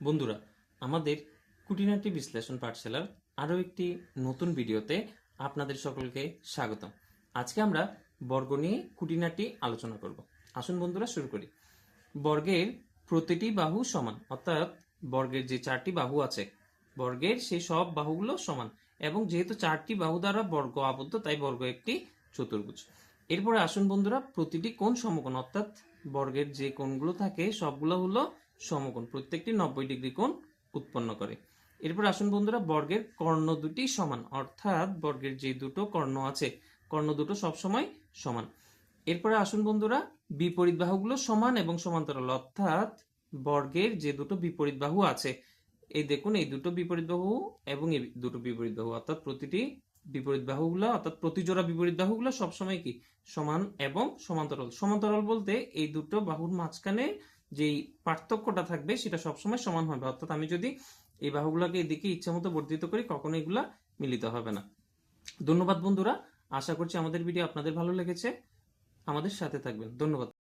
বন্ধুরা, আমাদের কুটিনাটি বিশ্লেষণ পাঠশালার আরও একটি নতুন ভিডিওতে আপনাদের সকলকে স্বাগতম। আজকে আমরা বর্গ নিয়ে কুটিনাটি আলোচনা করব। আসুন বন্ধুরা, শুরু করি। বর্গের প্রতিটি বাহু সমান, অর্থাৎ বর্গের যে চারটি বাহু আছে, বর্গের সেই সব বাহুগুলো সমান এবং যেহেতু চারটি বাহু দ্বারা বর্গ আবদ্ধ, তাই বর্গ একটি চতুর্ভুজ। এরপরে আসুন বন্ধুরা, প্রতিটি কোণ সমকোণ, অর্থাৎ বর্গের যে কোণগুলো থাকে, সবগুলো হলো সমকোণ, প্রত্যেকটি নব্বই ডিগ্রি কোণ উৎপন্ন করে। এরপর আসুন বন্ধুরা, বর্গের কর্ণ দুটি সমান, অর্থাৎ বর্গের যে দুটো কর্ণ আছে, কর্ণ দুটো সবসময় সমান। এরপরে আসুন বন্ধুরা, বিপরীত বাহুগুলো সমান এবং সমান্তরাল, অর্থাৎ বর্গের যে দুটো বিপরীত বাহু আছে, এই দেখুন, এই দুটো বিপরীত বাহু এবং এই দুটো বিপরীত বাহু, অর্থাৎ প্রতিটি বিপরীত বাহুগুলো, অর্থাৎ প্রতিজোড়া বিপরীত বাহুগুলো সবসময় কি? সমান এবং সমান্তরাল। সমান্তরাল বলতে এই দুটো বাহুর মাঝখানে যেই পার্থক্যটা থাকবে সেটা সবসময় সমান হবে। অর্থাৎ আমি যদি এই বাহুগুলোকে এদিকে ইচ্ছা মতো বর্ধিত করি, কখনো এগুলা মিলিত হবে না। ধন্যবাদ বন্ধুরা। আশা করছি আমাদের ভিডিও আপনাদের ভালো লেগেছে। আমাদের সাথে থাকবেন। ধন্যবাদ।